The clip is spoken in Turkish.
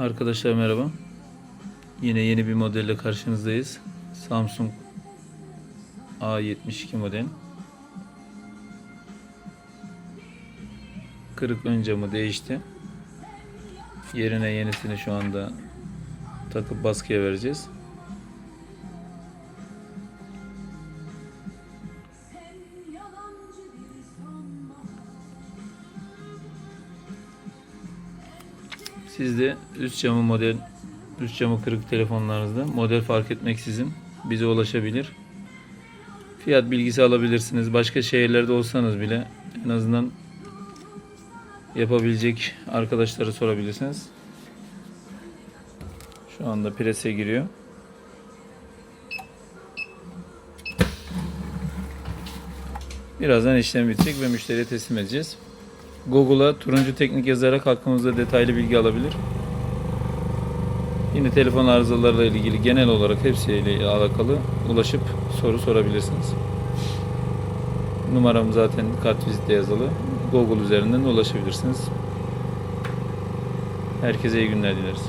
Arkadaşlar merhaba. Yine yeni bir modelle karşınızdayız. Samsung A72 model. Kırık ön camı değişti. Yerine yenisini şu anda takıp baskıya vereceğiz. Siz de üst camı model üst camı kırık telefonlarınızda model fark etmeksizin bize ulaşabilir. Fiyat bilgisi alabilirsiniz. Başka şehirlerde olsanız bile en azından yapabilecek arkadaşları sorabilirsiniz. Şu anda prese giriyor. Birazdan işlem bitecek ve müşteriye teslim edeceğiz. Google'a turuncu teknik yazarak hakkımızda detaylı bilgi alabilir. Yine telefon arızalarıyla ilgili genel olarak hepsiyle alakalı ulaşıp soru sorabilirsiniz. Numaram zaten kartvizitte yazılı. Google üzerinden ulaşabilirsiniz. Herkese iyi günler dileriz.